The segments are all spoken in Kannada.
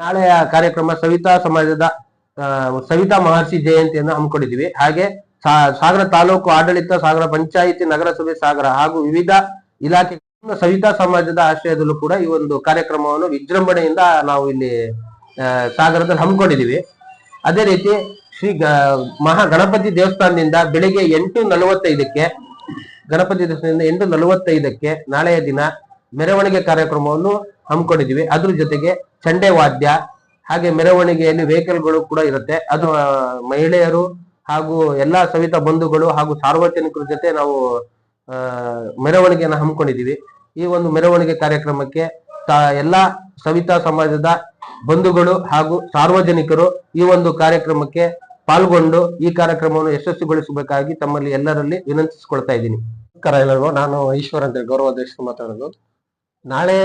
ನಾಳೆಯ ಕಾರ್ಯಕ್ರಮ ಸವಿತಾ ಸಮಾಜದ ಸವಿತಾ ಮಹರ್ಷಿ ಜಯಂತಿಯನ್ನು ಹಮ್ಮಿಕೊಂಡಿದ್ದೀವಿ. ಹಾಗೆ ಸಾಗರ ತಾಲೂಕು ಆಡಳಿತ, ಸಾಗರ ಪಂಚಾಯಿತಿ, ನಗರಸಭೆ ಸಾಗರ ಹಾಗೂ ವಿವಿಧ ಇಲಾಖೆ ಸವಿತಾ ಸಮಾಜದ ಆಶ್ರಯದಲ್ಲೂ ಕೂಡ ಈ ಒಂದು ಕಾರ್ಯಕ್ರಮವನ್ನು ವಿಜೃಂಭಣೆಯಿಂದ ನಾವು ಇಲ್ಲಿ ಸಾಗರದಲ್ಲಿ ಹಮ್ಮಿಕೊಂಡಿದ್ದೀವಿ. ಅದೇ ರೀತಿ ಶ್ರೀ ಮಹಾ ಗಣಪತಿ ದೇವಸ್ಥಾನದಿಂದ ಬೆಳಿಗ್ಗೆ ಎಂಟು ನಲವತ್ತೈದಕ್ಕೆ, ಗಣಪತಿ ದೇವಸ್ಥಾನದಿಂದ ಎಂಟು ನಲವತ್ತೈದಕ್ಕೆ ನಾಳೆಯ ದಿನ ಮೆರವಣಿಗೆ ಕಾರ್ಯಕ್ರಮವನ್ನು ಹಮ್ಮಿಕೊಂಡಿದ್ದೀವಿ. ಅದ್ರ ಜೊತೆಗೆ ಚಂಡೆ ವಾದ್ಯ, ಹಾಗೆ ಮೆರವಣಿಗೆಯಲ್ಲಿ ವೆಹಿಕಲ್ಗಳು ಕೂಡ ಇರುತ್ತೆ. ಅದು ಮಹಿಳೆಯರು ಹಾಗೂ ಎಲ್ಲಾ ಸವಿತ ಬಂಧುಗಳು ಹಾಗೂ ಸಾರ್ವಜನಿಕರ ಜೊತೆ ನಾವು ಮೆರವಣಿಗೆಯನ್ನು ಹಮ್ಮಿಕೊಂಡಿದ್ದೀವಿ. ಈ ಒಂದು ಮೆರವಣಿಗೆ ಕಾರ್ಯಕ್ರಮಕ್ಕೆ ಎಲ್ಲಾ ಸವಿತಾ ಸಮಾಜದ ಬಂಧುಗಳು ಹಾಗೂ ಸಾರ್ವಜನಿಕರು ಈ ಒಂದು ಕಾರ್ಯಕ್ರಮಕ್ಕೆ ಪಾಲ್ಗೊಂಡು ಈ ಕಾರ್ಯಕ್ರಮವನ್ನು ಯಶಸ್ವಿಗೊಳಿಸಬೇಕಾಗಿ ತಮ್ಮಲ್ಲಿ ಎಲ್ಲರಲ್ಲಿ ವಿನಂತಿಸಿಕೊಳ್ತಾ ಇದ್ದೀನಿ. ನಮಸ್ಕಾರ ನಾನು ಈಶ್ವರ್ ಅಂತ ಗೌರವಾಧ್ಯಕ್ಷ ಮಾತಾಡೋದು. ನಾಳೆ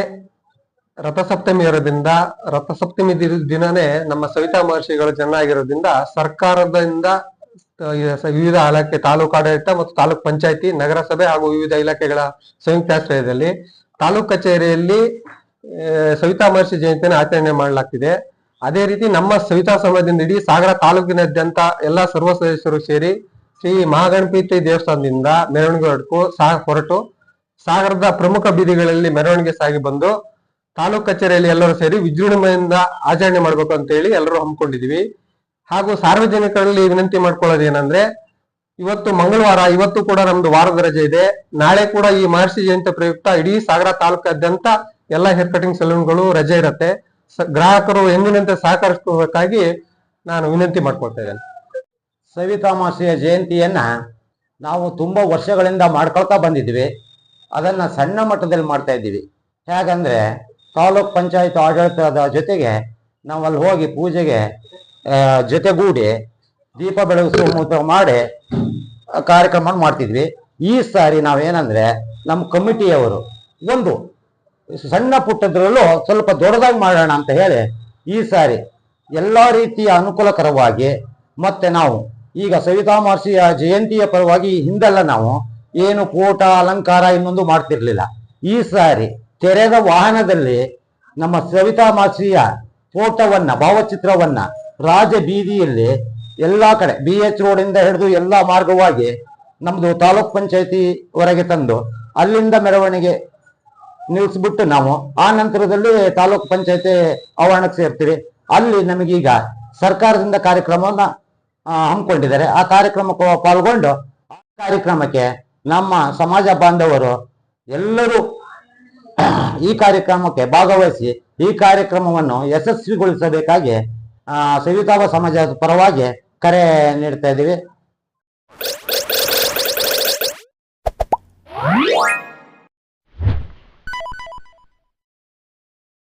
ರಥಸಪ್ತಮಿ ಇರೋದ್ರಿಂದ, ರಥಸಪ್ತಮಿ ದಿನ, ದಿನನೇ ನಮ್ಮ ಸವಿತಾ ಮಹರ್ಷಿಗಳು ಚೆನ್ನಾಗಿರೋದ್ರಿಂದ ಸರ್ಕಾರದಿಂದ ವಿವಿಧ ಇಲಾಖೆ, ತಾಲೂಕು ಆಡಳಿತ ಮತ್ತು ತಾಲೂಕ್ ಪಂಚಾಯತಿ, ನಗರಸಭೆ ಹಾಗೂ ವಿವಿಧ ಇಲಾಖೆಗಳ ಸಂಯುಕ್ತಾಶ್ರಯದಲ್ಲಿ ತಾಲೂಕ್ ಕಚೇರಿಯಲ್ಲಿ ಸವಿತಾ ಮಹರ್ಷಿ ಜಯಂತಿಯನ್ನು ಆಚರಣೆ ಮಾಡಲಾಗ್ತಿದೆ. ಅದೇ ರೀತಿ ನಮ್ಮ ಸವಿತಾ ಸಮಾಜದಿಂದ ಇಡೀ ಸಾಗರ ತಾಲೂಕಿನಾದ್ಯಂತ ಎಲ್ಲಾ ಸರ್ವ ಸದಸ್ಯರು ಸೇರಿ ಶ್ರೀ ಮಹಾಗಣಪತಿ ದೇವಸ್ಥಾನದಿಂದ ಮೆರವಣಿಗೆ ಹೊರಟು ಸಾಗರದ ಪ್ರಮುಖ ಬೀದಿಗಳಲ್ಲಿ ಮೆರವಣಿಗೆ ಸಾಗಿ ಬಂದು ತಾಲೂಕ್ ಕಚೇರಿಯಲ್ಲಿ ಎಲ್ಲರೂ ಸೇರಿ ವಿಜೃಂಭಣೆಯಿಂದ ಆಚರಣೆ ಮಾಡ್ಬೇಕು ಅಂತ ಹೇಳಿ ಎಲ್ಲರೂ ಹಮ್ಮಿಕೊಂಡಿದೀವಿ ಹಾಗೂ ಸಾರ್ವಜನಿಕರಲ್ಲಿ ವಿನಂತಿ ಮಾಡ್ಕೊಳ್ಳೋದು ಏನಂದ್ರೆ ಇವತ್ತು ಮಂಗಳವಾರ, ಇವತ್ತು ಕೂಡ ನಮ್ದು ವಾರದ ರಜೆ ಇದೆ. ನಾಳೆ ಕೂಡ ಈ ಮಹರ್ಷಿ ಜಯಂತಿ ಪ್ರಯುಕ್ತ ಇಡೀ ಸಾಗರ ತಾಲೂಕಾದ್ಯಂತ ಎಲ್ಲಾ ಹೇರ್ ಕಟಿಂಗ್ ಸಲೂನ್ಗಳು ರಜೆ ಇರುತ್ತೆ. ಗ್ರಾಹಕರು ಎಂದಿನಂತೆ ಸಹಕರಿಸಬೇಕಾಗಿ ನಾನು ವಿನಂತಿ ಮಾಡ್ಕೊಳ್ತಾ ಇದ್ದೇನೆ. ಸವಿತಾಮಾಸೆಯ ಜಯಂತಿಯನ್ನ ನಾವು ತುಂಬಾ ವರ್ಷಗಳಿಂದ ಮಾಡ್ಕೊಳ್ತಾ ಬಂದಿದ್ವಿ ಅದನ್ನ ಸಣ್ಣ ಮಟ್ಟದಲ್ಲಿ ಮಾಡ್ತಾ ಇದ್ದೀವಿ. ಹೇಗಂದ್ರೆ ತಾಲೂಕ್ ಪಂಚಾಯತ್ ಆಡಳಿತದ ಜೊತೆಗೆ ನಾವು ಅಲ್ಲಿ ಹೋಗಿ ಪೂಜೆಗೆ ಜೊತೆಗೂಡಿ ದೀಪ ಬೆಳಗಿಸುವ ಮೂಲಕ ಮಾಡಿ ಕಾರ್ಯಕ್ರಮ ಮಾಡ್ತಿದ್ವಿ. ಈ ಸಾರಿ ನಾವೇನಂದ್ರೆ ನಮ್ಮ ಕಮಿಟಿಯವರು ಒಂದು ಸಣ್ಣ ಪುಟ್ಟದ್ರಲ್ಲೂ ಸ್ವಲ್ಪ ದೊಡ್ಡದಾಗಿ ಮಾಡೋಣ ಅಂತ ಹೇಳಿ ಈ ಸಾರಿ ಎಲ್ಲ ರೀತಿಯ ಅನುಕೂಲಕರವಾಗಿ ಮತ್ತೆ ನಾವು ಈಗ ಸವಿತಾ ಮಹರ್ಷಿಯ ಜಯಂತಿಯ ಪರವಾಗಿ ಹಿಂದೆಲ್ಲ ನಾವು ಏನು ಕೋಟ ಅಲಂಕಾರ ಇನ್ನೊಂದು ಮಾಡ್ತಿರ್ಲಿಲ್ಲ. ಈ ಸಾರಿ ತೆರೆದ ವಾಹನದಲ್ಲಿ ನಮ್ಮ ಸವಿತಾ ಮಾಸಿಯ ಫೋಟೋವನ್ನ, ಭಾವಚಿತ್ರವನ್ನ ರಾಜ ಬೀದಿಯಲ್ಲಿ ಎಲ್ಲಾ ಕಡೆ ಬಿ ಎಚ್ ರೋಡ್ ಇಂದ ಹಿಡಿದು ಎಲ್ಲಾ ಮಾರ್ಗವಾಗಿ ನಮ್ದು ತಾಲೂಕ್ ಪಂಚಾಯತಿ ವರೆಗೆ ತಂದು ಅಲ್ಲಿಂದ ಮೆರವಣಿಗೆ ನಿಲ್ಲಿಸ್ಬಿಟ್ಟು ನಾವು ಆ ನಂತರದಲ್ಲಿ ತಾಲೂಕ್ ಪಂಚಾಯತಿ ಆವರಣಕ್ಕೆ ಸೇರ್ತೀವಿ. ಅಲ್ಲಿ ನಮಗೀಗ ಸರ್ಕಾರದಿಂದ ಕಾರ್ಯಕ್ರಮವನ್ನ ಹಮ್ಮಿಕೊಂಡಿದ್ದಾರೆ. ಆ ಕಾರ್ಯಕ್ರಮಕ್ಕೆ ಪಾಲ್ಗೊಂಡು ಆ ಕಾರ್ಯಕ್ರಮಕ್ಕೆ ನಮ್ಮ ಸಮಾಜ ಬಾಂಧವರು ಎಲ್ಲರೂ ಈ ಕಾರ್ಯಕ್ರಮಕ್ಕೆ ಭಾಗವಹಿಸಿ ಈ ಕಾರ್ಯಕ್ರಮವನ್ನು ಯಶಸ್ವಿಗೊಳಿಸಬೇಕಾಗಿ ಸವಿತಾಬ ಸಮಾಜದ ಪರವಾಗಿ ಕರೆ ನೀಡ್ತಾ ಇದ್ದೀವಿ.